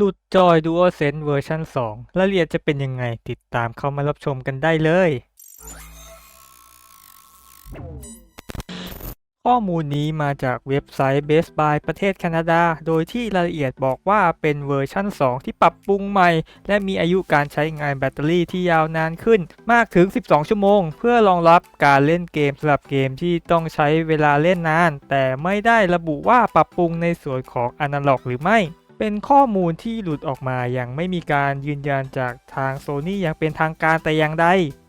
หลุดจอย DualSense เวอร์ชัน2รายละเอียดจะเป็นยังไงติดตามเข้ามารับชมกันได้เลย ข้อมูลนี้มาจากเว็บไซต์ Best Buy ประเทศแคนาดา โดยที่รายละเอียดบอกว่าเป็นเวอร์ชัน2 ที่ปรับปรุงใหม่ และมีอายุการใช้งานแบตเตอรี่ที่ยาวนานขึ้นมากถึง 12 ชั่วโมง เพื่อรองรับการเล่นเกมสำหรับเกมที่ต้องใช้เวลาเล่นนาน แต่ไม่ได้ระบุว่าปรับปรุงในส่วนของอนาล็อกหรือไม่ เป็นข้อมูลที่หลุดออกมายังไม่มีการยืนยันจากทางโซ n y อย่างเป็นทางการแต่อย่างใด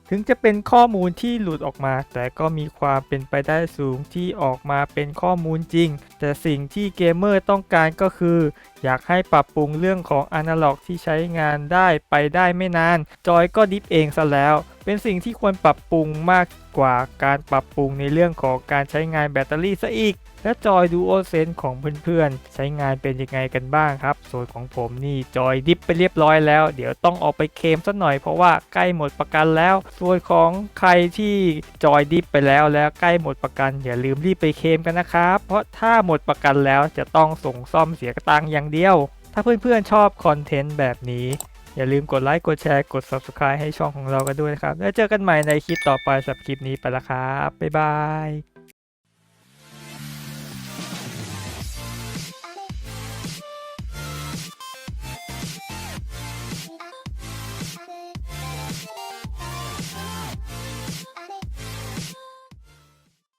ถึงจะเป็นข้อมูลที่หลุดออกมา แต่ก็มีความเป็นไปได้สูงที่ออกมาเป็นข้อมูลจริง แต่สิ่งที่เกมเมอร์ต้องการก็คือ อยากให้ปรับปรุงเรื่องของอนาล็อกที่ใช้งานได้ไปได้ไม่นาน จอยก็ดิฟเองซะแล้ว เป็นสิ่งที่ควรปรับปรุงมากกว่าการปรับปรุงในเรื่องของการใช้งานแบตเตอรี่ซะอีก และจอย DualSense ของเพื่อนๆ ใช้งานเป็นยังไงกันบ้างครับ ส่วนของผมนี่จอยดิฟไปเรียบร้อยแล้ว เดี๋ยวต้องออกไปเคมสักหน่อยเพราะว่าใกล้หมดประกันแล้ว ส่วนของใครที่จอยดิฟไปแล้วแล้วใกล้หมดประกัน อย่าลืมรีบไปเคมกันนะครับ เพราะถ้าหมดประกันแล้วจะต้องส่งซ่อมเสียกระตังอย่างเดียว ถ้าเพื่อนๆชอบคอนเทนต์แบบนี้ อย่าลืมกดไลค์กดแชร์กด Subscribe ให้ช่องของเรากันด้วยนะครับ แล้วเจอกันใหม่ในคลิปต่อไปสำหรับคลิปนี้ไปละครับ บ๊ายบาย